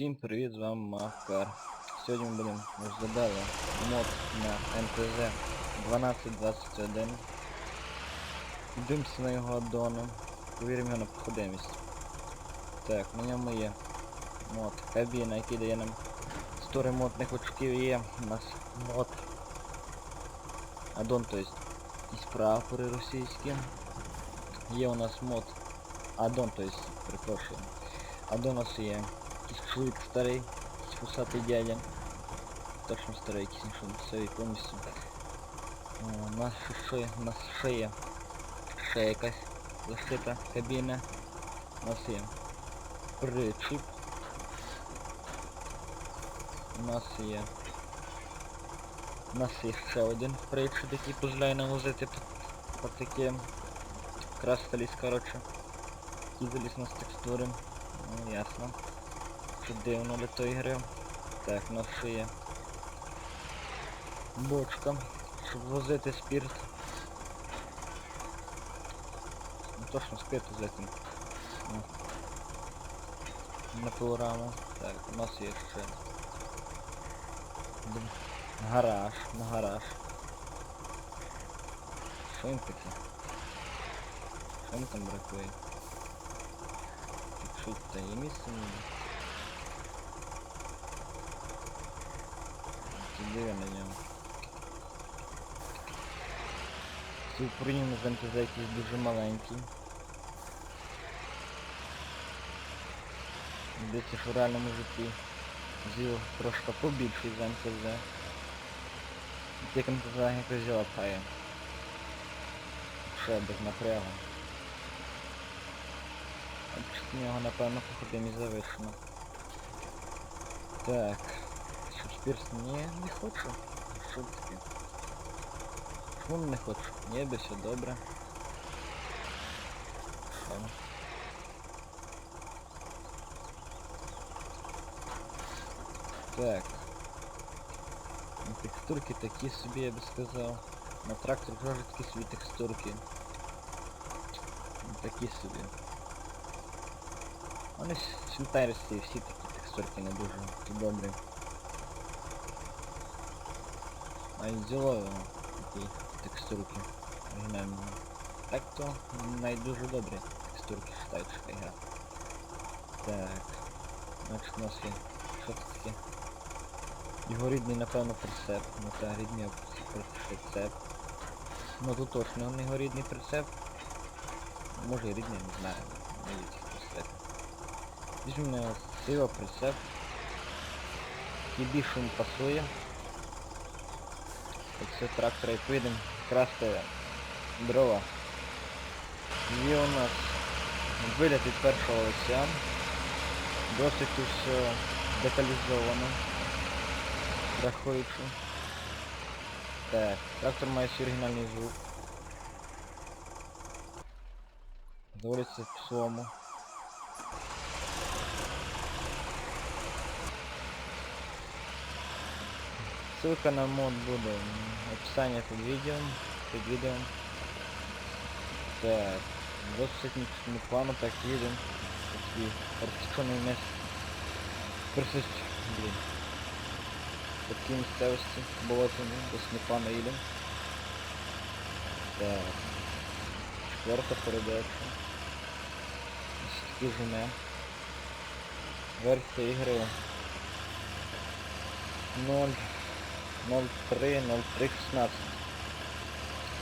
Всім привіт, з вами Макар. Сьогодні ми будемо розглядати мод на МТЗ 1221. Дивимося на його аддони. Повіримо його на проходимість. Так, на ньому є мод кабіна, який дає нам 100 ремонтних очків є. У нас мод аддон, то есть якісь прапори російські. Є у нас мод аддон, то есть, перепрошую. Аддон у нас є якийсь чоловік старий, якийсь вусатий дядя. Точно старий, якийсь інший все повністю. О, У нас ще що є? У нас ще є. Ще якась защита кабіни. У нас є причіп. У нас є. У нас є ще один причіп, який дозволяє нам возити по такі красталіс, коротше. Які заліз нас текстури. Ну, ясно. Тут дивно для тої гри. Так, у нас ще є бочка, щоб возити спирт. Ну точно спирт взяти. На пилораму. Так, у нас є ще гараж, на гараж. Що їм таке? Що їм там бракує? Чуть-чуть та є місце. 9 на нього. Супрім з МТЗ якийсь дуже маленький. Дивіться, що в реальному житті ЗІЛ трошки побільший за МТЗ. Як МТЗ якось ЗІЛ лапає. Ще без напрягу. От нього, напевно, походимо і завишено. Так. Щоб спірс ні, не хочу. Що таке? Чому не хочу? Ніби все добре. Що? Так. Ну, Текстурки такі собі, я би сказав. На трактор теж такі собі текстурки. Ну, Такі собі. Вони світарісті всі такі текстурки не дуже добрі. А й зіло такі текстурки. Так то навіть дуже добрі текстурки що гра. Так. Значить у нас є. Що це таке? Його рідний, напевно, прицеп. Ну так, рідний прицеп. Ну тут точно його рідний прицеп. Може і рідний, не знаю. Не від цих. Візьмемо сила прицеп. Який більше пасує. Оце трактора і поїдемо красти дрова. Є у нас вигляд від першого лиця. Досить все деталізовано. Рахуючи. Так, трактор має свій оригінальний звук. Заводиться в Ссылка на мод буде в описании под видео. Под видео. Так, досить техническому плану так едем. Такие растекшенные мест. Присутствие, блин. Такі місцевості, болотами, досить непогано їдемо. Так. Четверта передача. Такі жме. Версія ігри 0 03 03 16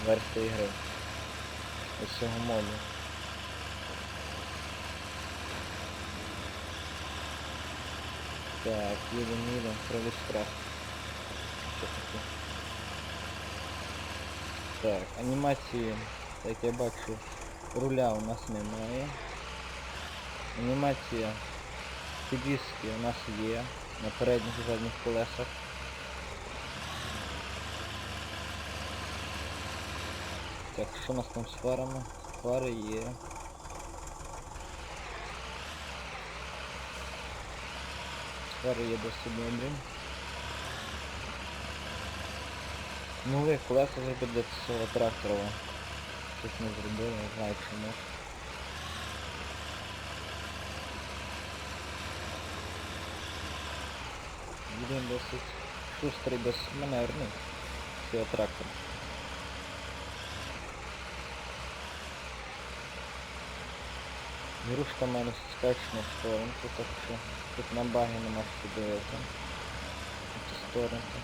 версія ігри ось цього моду. Так, їдемо, їдемо, правий страх. Що таке? Так, анімації, як я бачу, руля у нас немає. Анімація підвіски у нас є на передніх і задніх колесах. Так, що у нас там з фарами? Фари є. Фари є досить добрі. Нові колеса зробити для цього трактора. Щось не зробили, не знаю чому. Він досить шустрий, досить маневрний. Цей трактор. Ігрушка в мене скачена в сторонку, так що тут на баги нема що дивитися. Ці сторонки.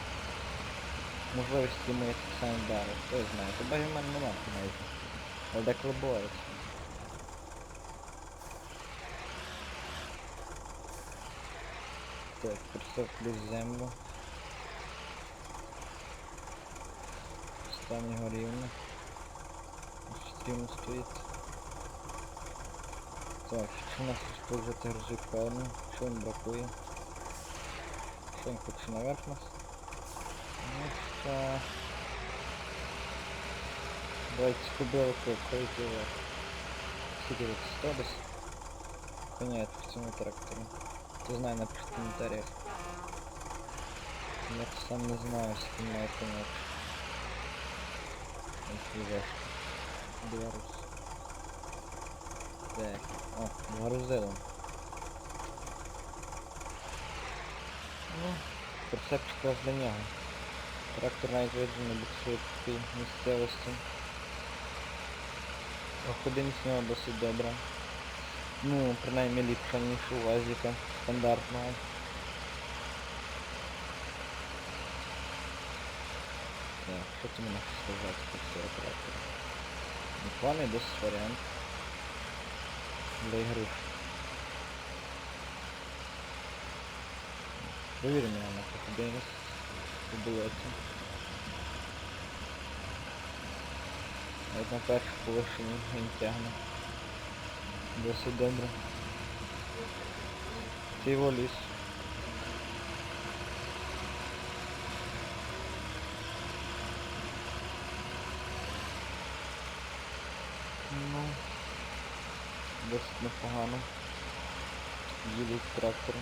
Можливості я так само дали, хто знає. То баги в мене нема майже. Але деколи буває. Так, присоплю землю. Стань його рівно. Ось Рівно стоїть. Так, що у нас тут вже грузик певно? Що він бракує? Що він хоче наверх нас? Ну що... Давайте кубилку входить вверх. Скільки тут 100 десь? Коня в цьому тракторі. Хто знає, напишіть в коментарях. Я сам не знаю, скільки має коняк. Ось ваш. Так, о, загрузили. Ну, прицепчик якраз для нього. Трактор навіть видно буксує в такій місцевості. Проходимість в нього досить добра. Ну, принаймні ліпша, ніж у УАЗіка стандартного. Так, що ти мені сказати про цього трактора? Непоганий досить варіант. Для игры. Провіримо його на. У болоті. От на першу полишенні він тягне. Досить добре. Це його ліс. Ну, досить непогано. Їдуть трактори.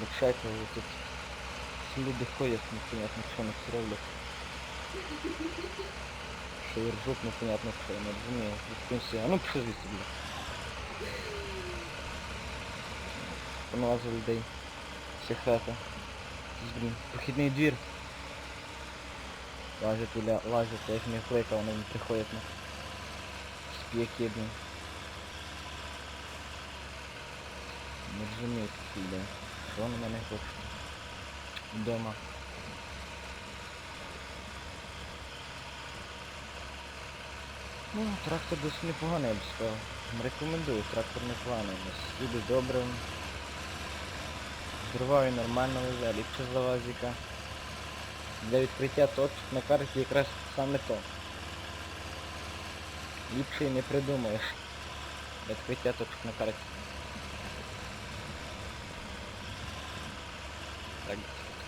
Бачайте, ви тут люди ходять, непонятно що не роблять. Що ржуть, непонятно що, я не розумію. А ну пішли звідси. Понавазив людей. Вся хата. Блін, похідний двір. Лазять туля, лазять, я їх не кликав, вони не приходять на сп'яки, блін. Не розумію такі, бля. Що вони мене хочуть? Вдома. Ну, трактор досить непоганий, я б сказав. Рекомендую, трактор непоганий. нас добре. Зриваю нормально ліпше за вазіка. Для відкриття точок на карті якраз саме то. Ліпше і не придумаєш. Для відкриття точок на карті. Так,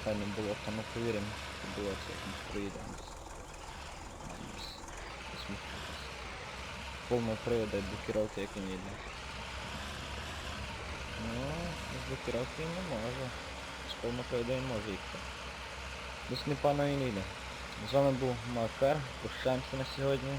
це не було, то ми повіримо, що було це, як ми проїдемо. Повного привода блокировки як і не йде. Ну, з блокировки не може. З повного привода він може їхати. Десь непогано і не йде. З вами був Макар, прощаємося на сьогодні.